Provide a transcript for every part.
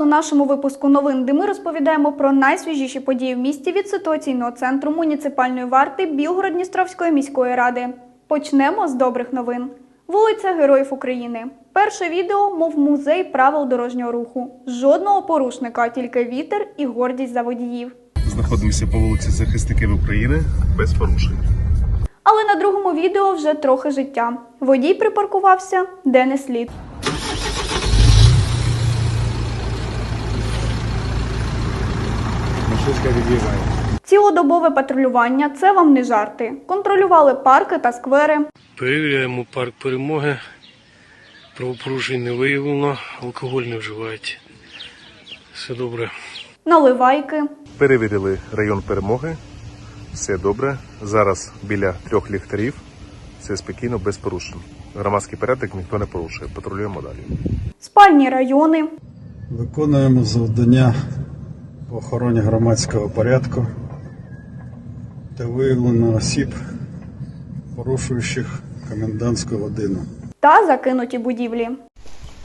у нашому випуску новин, де ми розповідаємо про найсвіжіші події в місті від ситуаційного центру муніципальної варти Білгород-Дністровської міської ради. Почнемо з добрих новин. Вулиця Героїв України. Перше відео, мов музей правил дорожнього руху. Жодного порушника, тільки вітер і гордість за водіїв. Знаходимося по вулиці Захисників України без порушень. Але на другому відео вже трохи життя. Водій припаркувався де не слід. Машинка від'їжджає. Цілодобове патрулювання це вам не жарти. Контролювали парки та сквери. Перевіряємо парк перемоги. Правопорушень не виявлено, алкоголь не вживають. Все добре. Наливайки, Перевірили район перемоги. Все добре. Зараз біля трьох ліхтарів. Все спокійно, без порушень. Громадський порядок ніхто не порушує. Патрулюємо далі. спальні райони, Виконуємо завдання по охороні громадського порядку та виявлено осіб, порушуючих комендантську годину. та закинуті будівлі.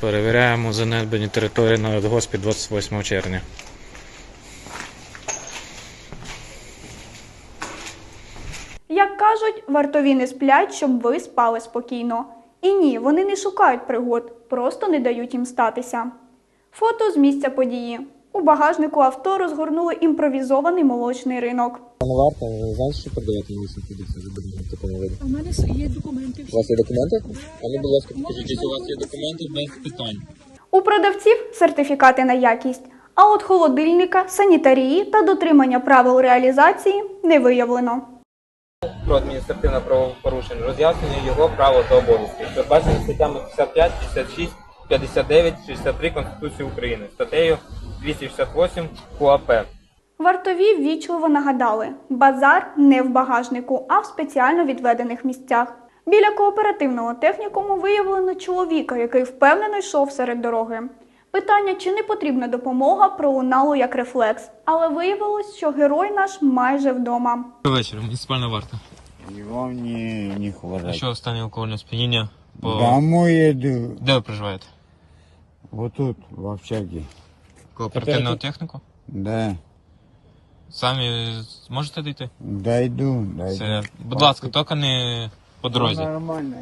Перевіряємо занедбані території на госпі 28 червня. Як кажуть, вартові не сплять, щоб ви спали спокійно. І ні, вони не шукають пригод, просто не дають їм статися. Фото з місця події. У багажнику авто розгорнули імпровізований молочний ринок. Пане варта, ви знаєте, що продаєте місце продукцію в такому виді? У мене є документи. У вас є документи? А ну, будь ласка, покажіть, у вас є документи без питань. У продавців сертифікати на якість, а от холодильника, санітарії та дотримання правил реалізації не виявлено. про адміністративне правопорушення, роз'яснення його права та обов'язків, передбачені статтями 55, 56, 59, 63 Конституції України, статтею 268 КУАП. Вартові ввічливо нагадали: базар не в багажнику, а в спеціально відведених місцях. Біля кооперативного технікуму виявлено чоловіка, який впевнено йшов серед дороги. Питання, чи не потрібна допомога, пролунало як рефлекс, але виявилось, що герой наш майже вдома. Добрий вечір, муніципальна варта. Вам не, не А що останнє алкогольне сп'яніння? По... Домой еду. Де ви проживаєте? Вот тут, в общаге. Кооперативного техніку? Да. Самі зможете дійти? Дойду, дойду. Це, будь ласка, тільки не по дорозі. Нормально.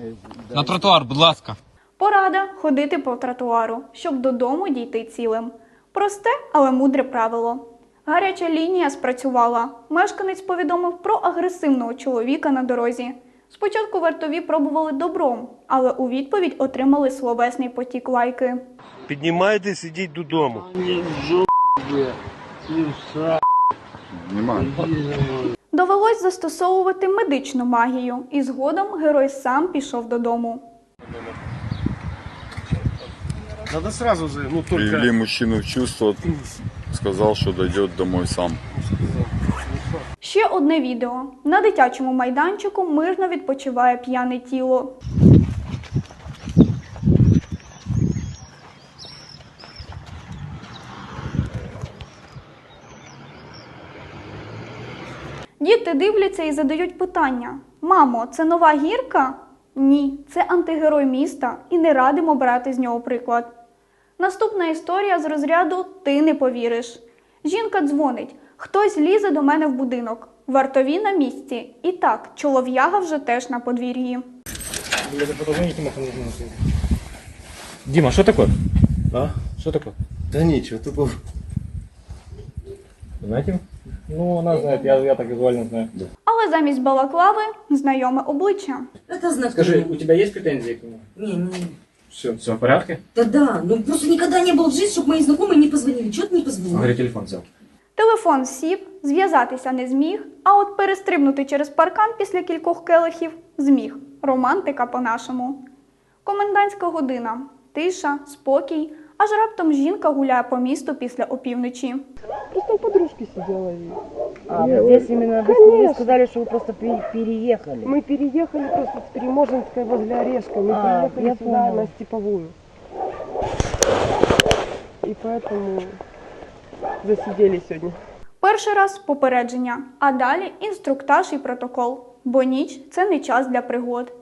На тротуар, будь ласка. Порада ходити по тротуару, щоб додому дійти цілим. Просте, але мудре правило. Гаряча лінія спрацювала. Мешканець повідомив про агресивного чоловіка на дорозі. Спочатку вартові пробували добром, але у відповідь отримали словесний потік лайки. Піднімайтесь, ідіть додому. Довелось застосовувати медичну магію, і згодом герой сам пішов додому. Надо сразу же, ну Привели мужчину в чувство, сказал, что дойдет домой сам. Ще одне відео. На дитячому майданчику мирно відпочиває п'яне тіло. Діти дивляться і задають питання: Мамо, це нова гірка? Ні, це антигерой міста і не радимо брати з нього приклад. Наступна історія з розряду Ти не повіриш. Жінка дзвонить. Хтось лізе до мене в будинок. Вартові на місці. І так, чолов'яга вже теж на подвір'ї. Дима, що таке? А? Що таке? Да нічого, тупо. Знаєте? Ну, вона знає, я, я так візуально знаю. Але замість балаклави знайоме обличчя. Это знак. Скажи, у тебе є претензії к нему? Не, не. Все, все в порядке? Да да, ну просто никогда не было в жизни, чтобы мои знакомые не позвонили. Чего ты не позвонил? телефон взяв. Телефон сів, зв'язатися не зміг, а от перестрибнути через паркан після кількох келихів зміг. Романтика по-нашому. Комендантська година. Тиша, спокій. Аж раптом жінка гуляє по місту після опівночі. А, вот здесь именно вы, вы сказали, что вы просто пе- переехали. Мы переехали просто с Переможенской возле Орешка. Мы А, переехали я сюда поняла. на Степовую. И поэтому засидели сегодня. Перший раз попередження, а далі інструктаж і протокол. Бо ніч це не час для пригод.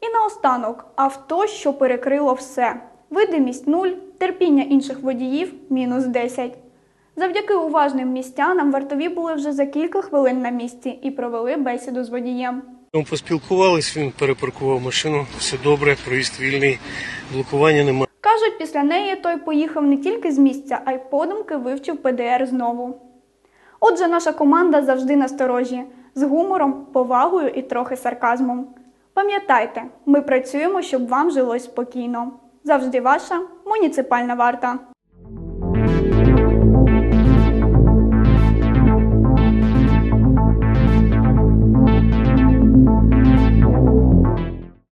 І наостанок авто, що перекрило все. Видимість нуль, терпіння інших водіїв мінус 10. Завдяки уважним містянам вартові були вже за кілька хвилин на місці і провели бесіду з водієм. Ми поспілкувались, він перепаркував машину, все добре, проїзд вільний, блокування немає. Кажуть, після неї той поїхав не тільки з місця, а й подумки вивчив ПДР знову. Отже, наша команда завжди насторожі, з гумором, повагою і трохи сарказмом. Пам'ятайте, ми працюємо, щоб вам жилось спокійно. Завжди ваша муніципальна варта.